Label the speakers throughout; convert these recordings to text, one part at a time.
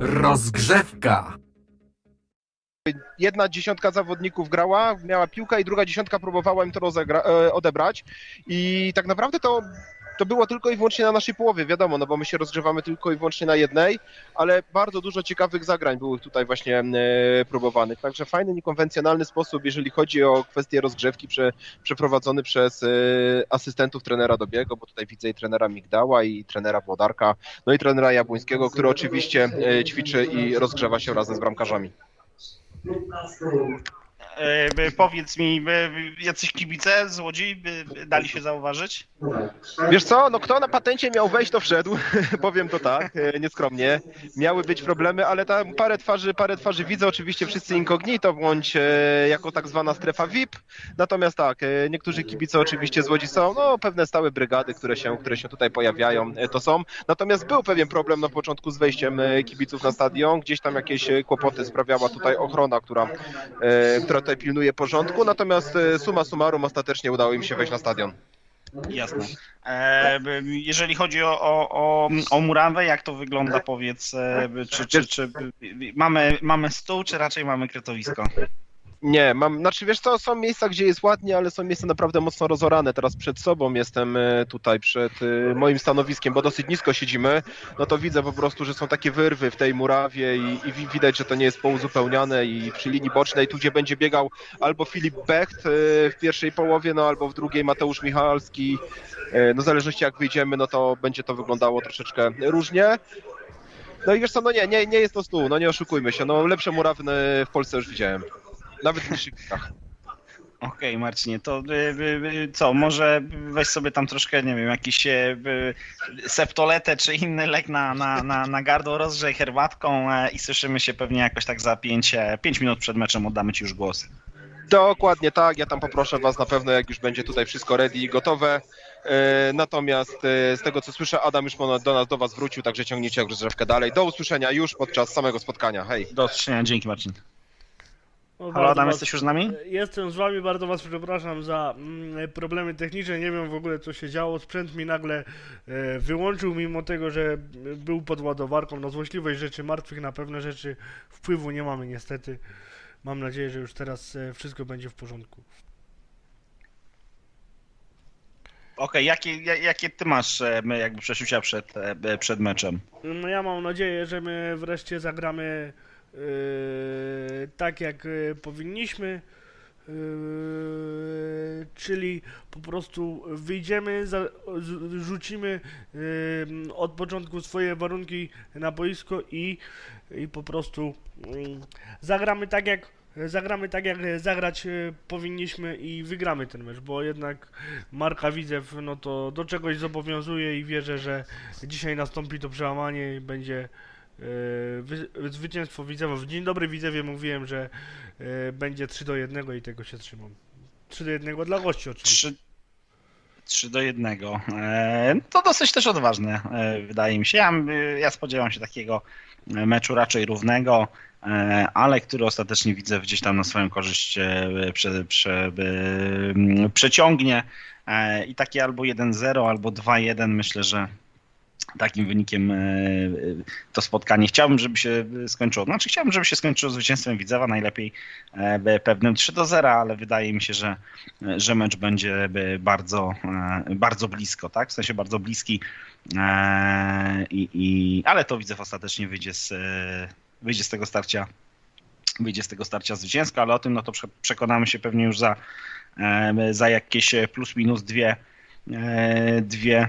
Speaker 1: Rozgrzewka.
Speaker 2: jedna dziesiątka zawodników grała, miała piłkę i druga dziesiątka próbowała im to e, odebrać i tak naprawdę to, to było tylko i wyłącznie na naszej połowie, wiadomo, no bo my się rozgrzewamy tylko i wyłącznie na jednej, ale bardzo dużo ciekawych zagrań było tutaj właśnie e, próbowanych, także fajny, niekonwencjonalny sposób, jeżeli chodzi o kwestię rozgrzewki prze, przeprowadzony przez e, asystentów trenera Dobiego, bo tutaj widzę i trenera Migdała i trenera Włodarka, no i trenera Jabłońskiego, który oczywiście e, ćwiczy i rozgrzewa się razem z bramkarzami.
Speaker 3: E, e, powiedz mi, e, jacyś kibice z Łodzi e, dali się zauważyć?
Speaker 2: Wiesz co, no kto na patencie miał wejść, to wszedł, powiem to tak, nieskromnie. Miały być problemy, ale tam parę twarzy, parę twarzy widzę, oczywiście wszyscy incognito, bądź jako tak zwana strefa VIP. Natomiast tak, niektórzy kibice oczywiście z Łodzi są, no pewne stałe brygady, które się, które się tutaj pojawiają, to są. Natomiast był pewien problem na początku z wejściem kibiców na stadion, gdzieś tam jakieś kłopoty sprawiała tutaj ochrona, która, która tutaj pilnuje porządku, natomiast e, summa summarum ostatecznie udało im się wejść na stadion.
Speaker 3: Jasne. E, jeżeli chodzi o, o, o, murawę, jak to wygląda, powiedz, e, czy, czy, czy mamy, mamy stół, czy raczej mamy kretowisko?
Speaker 2: Nie, mam, znaczy wiesz co, są miejsca, gdzie jest ładnie, ale są miejsca naprawdę mocno rozorane. Teraz przed sobą jestem e, tutaj, przed e, moim stanowiskiem, bo dosyć nisko siedzimy, no to widzę po prostu, że są takie wyrwy w tej murawie i, i wi- widać, że to nie jest pouzupełniane i przy linii bocznej, tu gdzie będzie biegał albo Filip Becht e, w pierwszej połowie, no albo w drugiej Mateusz Michalski, no w zależności jak wyjdziemy, no to będzie to wyglądało troszeczkę różnie. No i wiesz co, no nie, nie, nie jest to stół, no nie oszukujmy się, no lepsze murawy w Polsce już widziałem. Nawet w ligach.
Speaker 3: Okej, Marcinie, to y, y, y, co, może weź sobie tam troszkę, nie wiem, jakiś y, y, septoletę czy inny lek na, na, na, na gardło, rozgrzej herbatką e, i słyszymy się pewnie jakoś tak za 5 pięć minut przed meczem, oddamy Ci już głos.
Speaker 2: Dokładnie tak, ja tam poproszę Was na pewno, jak już będzie tutaj wszystko ready i gotowe. E, Natomiast e, z tego co słyszę, Adam już do nas, do Was wrócił, także ciągniecie rozgrzewkę dalej. Do usłyszenia już podczas samego spotkania. Hej.
Speaker 3: Do usłyszenia, dzięki Marcin.
Speaker 4: No,
Speaker 3: Halo Adam,
Speaker 4: was-
Speaker 3: jesteś już z nami?
Speaker 4: Jestem z wami, bardzo was przepraszam za mm, problemy techniczne, nie wiem w ogóle co się działo, sprzęt mi nagle e, wyłączył, mimo tego, że był pod ładowarką, na złośliwość rzeczy martwych, na pewne rzeczy wpływu nie mamy niestety. Mam nadzieję, że już teraz e, wszystko będzie w porządku.
Speaker 3: Okej, jakie, ja- jakie ty masz e, jakby przeczucia przed, przed meczem?
Speaker 4: No ja mam nadzieję, że my wreszcie zagramy tak jak e, powinniśmy. e, czyli po prostu wyjdziemy, za, rzucimy e, od początku swoje warunki na boisko i, i po prostu mm, zagramy tak jak zagramy tak jak zagrać e, powinniśmy i wygramy ten mecz, bo jednak Marka Widzew no to do czegoś zobowiązuje i wierzę, że dzisiaj nastąpi to przełamanie i będzie wy, zwycięstwo Widzewa. W Dzień dobry Widzewie mówiłem, że e, będzie 3 do 1 i tego się trzymam. 3 do 1 dla gości oczywiście.
Speaker 3: 3, 3 do 1. E, to dosyć też odważne, e, wydaje mi się. Ja, ja spodziewam się takiego e, meczu raczej równego, e, ale który ostatecznie widzę gdzieś tam na swoją korzyść e, prze, prze, e, przeciągnie. I takie albo 1-0, albo 2-1 myślę, że takim wynikiem e, e, to spotkanie. Chciałbym, żeby się skończyło. Znaczy chciałbym, żeby się skończyło zwycięstwem Widzewa, najlepiej e, pewnym 3 do 0, ale wydaje mi się, że że mecz będzie bardzo, bardzo blisko, tak? W sensie bardzo bliski. I, i, ale to widzę ostatecznie wyjdzie z, wyjdzie z tego starcia wyjdzie z tego starcia zwycięsko, ale o tym no to prze- przekonamy się pewnie już za, za jakieś plus minus dwie, dwie,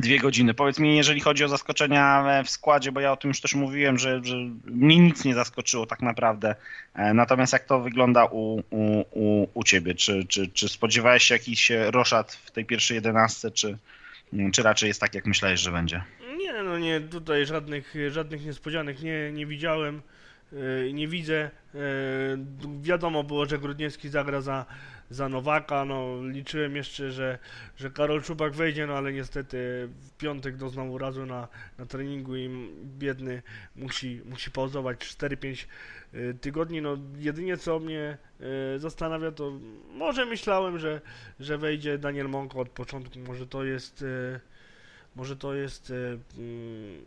Speaker 3: dwie godziny. Powiedz mi, jeżeli chodzi o zaskoczenia e, w składzie, bo ja o tym już też mówiłem, że, że mnie nic nie zaskoczyło tak naprawdę. E, Natomiast jak to wygląda u, u, u, u ciebie? Czy, czy, czy spodziewałeś się jakiś roszad w tej pierwszej jedenastce, czy, czy raczej jest tak, jak myślałeś, że będzie?
Speaker 4: Nie, no nie, tutaj żadnych, żadnych niespodzianek nie, nie widziałem, yy, nie widzę. Yy, wiadomo było, że Grudniewski zagra za, za Nowaka, no liczyłem jeszcze, że, że Karol Czubak wejdzie, no ale niestety w piątek doznał urazu na, na treningu i biedny musi, musi pauzować 4-5 yy, tygodni, no jedynie co mnie yy, zastanawia to, może myślałem, że, że wejdzie Daniel Monko od początku, może to jest... Yy, może to jest mm,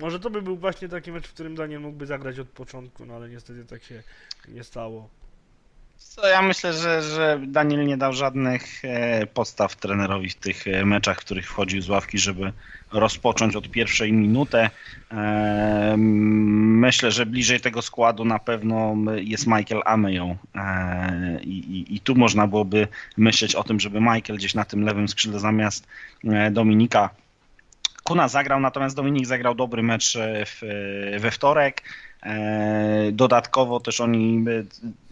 Speaker 4: Może to by był właśnie taki mecz, w którym Daniel mógłby zagrać od początku, no ale niestety tak się nie stało.
Speaker 3: Co ja myślę, że, że Daniel nie dał żadnych e, podstaw trenerowi w tych e, meczach, w których wchodził z ławki, żeby rozpocząć od pierwszej minuty. E, myślę, że bliżej tego składu na pewno jest Michael Ameją i, i, i tu można byłoby myśleć o tym, żeby Michael gdzieś na tym lewym skrzydle zamiast Dominika Kuna zagrał, natomiast Dominik zagrał dobry mecz e, w, we wtorek. E, Dodatkowo też oni e,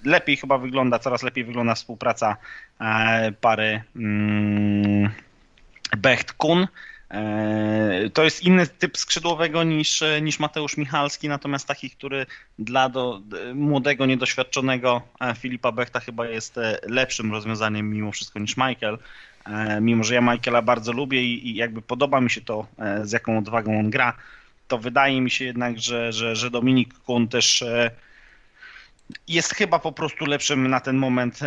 Speaker 3: lepiej chyba wygląda, coraz lepiej wygląda współpraca e, pary mm, Becht-Kun. E, To jest inny typ skrzydłowego niż, niż Mateusz Michalski, natomiast taki, który dla do, młodego, niedoświadczonego e, Filipa Bechta chyba jest e, lepszym rozwiązaniem mimo wszystko niż Michael. E, Mimo, że ja Michaela bardzo lubię i, i jakby podoba mi się to, e, z jaką odwagą on gra, to wydaje mi się jednak, że, że, że Dominik Kun też e, jest chyba po prostu lepszym na ten moment,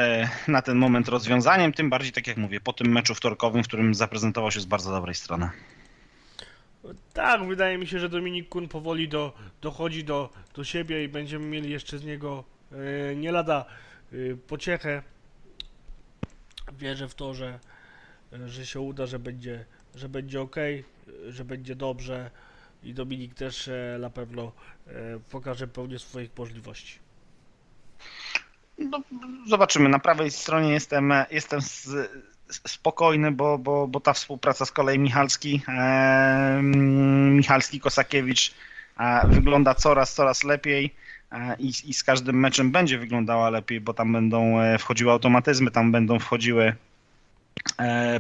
Speaker 3: na ten moment rozwiązaniem, tym bardziej tak jak mówię, po tym meczu wtorkowym, w którym zaprezentował się z bardzo dobrej strony.
Speaker 4: Tak, wydaje mi się, że Dominik Kun powoli do, dochodzi do, do siebie i będziemy mieli jeszcze z niego nie lada pociechę. Wierzę w to, że, że się uda, że będzie, że będzie ok, że będzie dobrze i Dominik też e, na pewno e, pokaże pełnię swoich możliwości.
Speaker 3: No, zobaczymy. Na prawej stronie jestem, jestem z, spokojny, bo, bo, bo ta współpraca z kolei Michalski, e, Michalski Kosakiewicz e, wygląda coraz, coraz lepiej. e, I, I z każdym meczem będzie wyglądała lepiej, bo tam będą e, wchodziły automatyzmy, tam będą wchodziły e,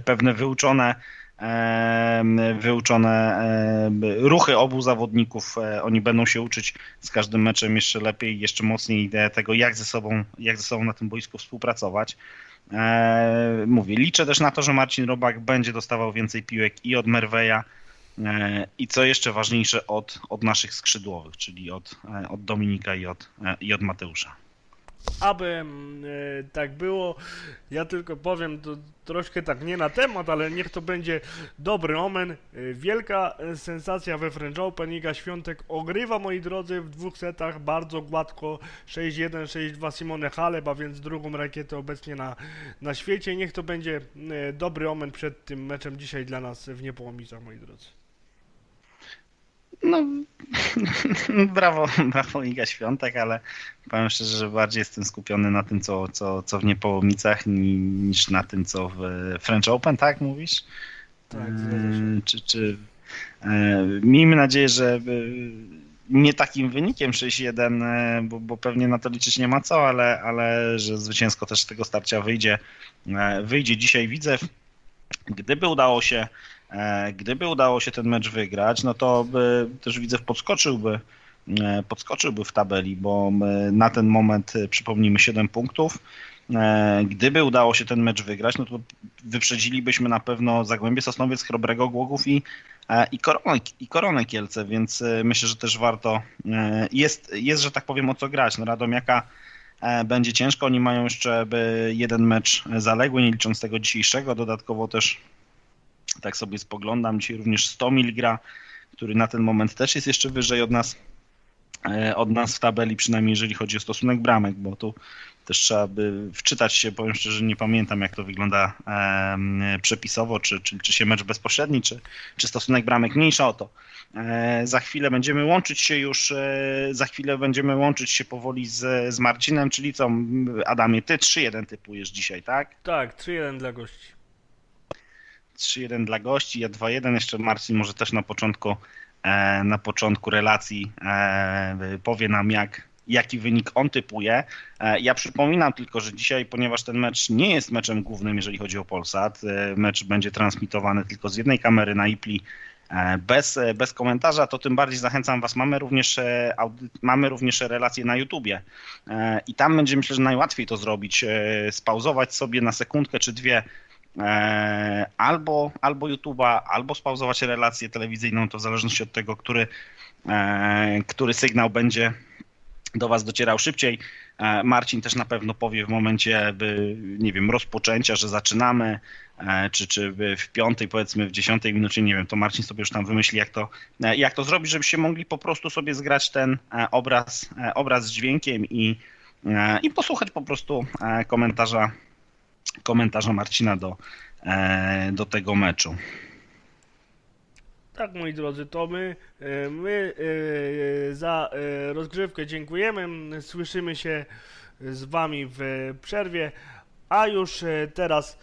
Speaker 3: pewne wyuczone, e, wyuczone e, ruchy obu zawodników. E, Oni będą się uczyć z każdym meczem jeszcze lepiej, jeszcze mocniej tego, jak ze sobą, jak ze sobą na tym boisku współpracować. E, mówię, liczę też na to, że Marcin Robak będzie dostawał więcej piłek i od Merweja, e, i co jeszcze ważniejsze, od, od naszych skrzydłowych, czyli od, e, od Dominika i od, e, i od Mateusza.
Speaker 4: Aby mm, e, tak było, ja tylko powiem to troszkę tak nie na temat, ale niech to będzie dobry omen. E, Wielka e, sensacja we French Open. Iga Świątek ogrywa, moi drodzy, w dwóch setach bardzo gładko 6-1, 6-2 Simone Halep, a więc drugą rakietę obecnie na, na świecie. Niech to będzie e, dobry omen przed tym meczem dzisiaj dla nas w Niepołomicach, moi drodzy.
Speaker 3: No, brawo, brawo Iga Świątek, ale powiem szczerze, że bardziej jestem skupiony na tym, co, co, co w Niepołomicach, ni- niż na tym, co w French Open, tak mówisz?
Speaker 4: Tak.
Speaker 3: Eee, Czy, czy, e, miejmy nadzieję, że e, nie takim wynikiem 6-1, e, bo, bo pewnie na to liczyć nie ma co, ale, ale że zwycięsko też z tego starcia wyjdzie. E, Wyjdzie dzisiaj Widzew. Gdyby udało się, e, gdyby udało się ten mecz wygrać, no to by też Widzew podskoczyłby, e, podskoczyłby w tabeli, bo e, na ten moment przypomnijmy 7 punktów. Gdyby udało się ten mecz wygrać, no to wyprzedzilibyśmy na pewno Zagłębie Sosnowiec, Chrobrego Głogów i, i, Koronę, i Koronę Kielce, więc myślę, że też warto, jest, jest, że tak powiem, o co grać. No Radomiaka będzie ciężko, oni mają jeszcze jeden mecz zaległy, nie licząc tego dzisiejszego, dodatkowo też tak sobie spoglądam, dzisiaj również 100 gra, który na ten moment też jest jeszcze wyżej od nas, e, od nas w tabeli, przynajmniej jeżeli chodzi o stosunek bramek, bo tu też trzeba by wczytać się, powiem szczerze, nie pamiętam jak to wygląda em, przepisowo, czy, czy, czy się mecz bezpośredni, czy, czy stosunek bramek, mniejsza o to. E, za chwilę będziemy łączyć się już, e, za chwilę będziemy łączyć się powoli z, z Marcinem, czyli co, Adamie, ty 3-1 typujesz dzisiaj, tak?
Speaker 4: Tak, 3-1 dla gości.
Speaker 3: 3-1 dla gości, ja 2-1, jeszcze Marcin może też na początku, e, na początku relacji e, powie nam jak, jaki wynik on typuje. E, Ja przypominam tylko, że dzisiaj, ponieważ ten mecz nie jest meczem głównym, jeżeli chodzi o Polsat, e, mecz będzie transmitowany tylko z jednej kamery na IPLI e, bez, e, bez komentarza, to tym bardziej zachęcam Was. Mamy również, e, mamy również relacje na YouTubie e, i tam będzie myślę, że najłatwiej to zrobić, e, spauzować sobie na sekundkę czy dwie e, albo, albo YouTube'a, albo spauzować relację telewizyjną, to w zależności od tego, który, e, który sygnał będzie do Was docierał szybciej. E, Marcin też na pewno powie w momencie, by, nie wiem, rozpoczęcia, że zaczynamy, e, czy, czy w piątej, powiedzmy w dziesiątej minucie, nie wiem, to Marcin sobie już tam wymyśli, jak to, e, jak to zrobić, żebyście mogli po prostu sobie zgrać ten e, obraz, e, obraz z dźwiękiem i, e, i posłuchać po prostu e, komentarza, komentarza Marcina do, e, do tego meczu.
Speaker 4: Tak, moi drodzy, to my, e, my e, za rozgrzewkę dziękujemy. Słyszymy się z Wami w przerwie, a już teraz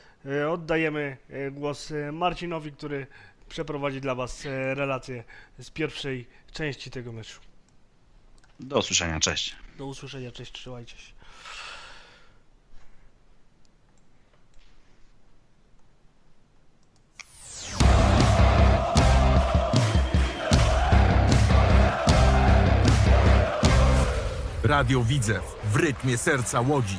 Speaker 4: oddajemy głos Marcinowi, który przeprowadzi dla Was relację z pierwszej części tego meczu.
Speaker 3: Do usłyszenia, cześć.
Speaker 4: Do usłyszenia, cześć, trzymajcie się.
Speaker 1: Radio Widzew w rytmie serca Łodzi.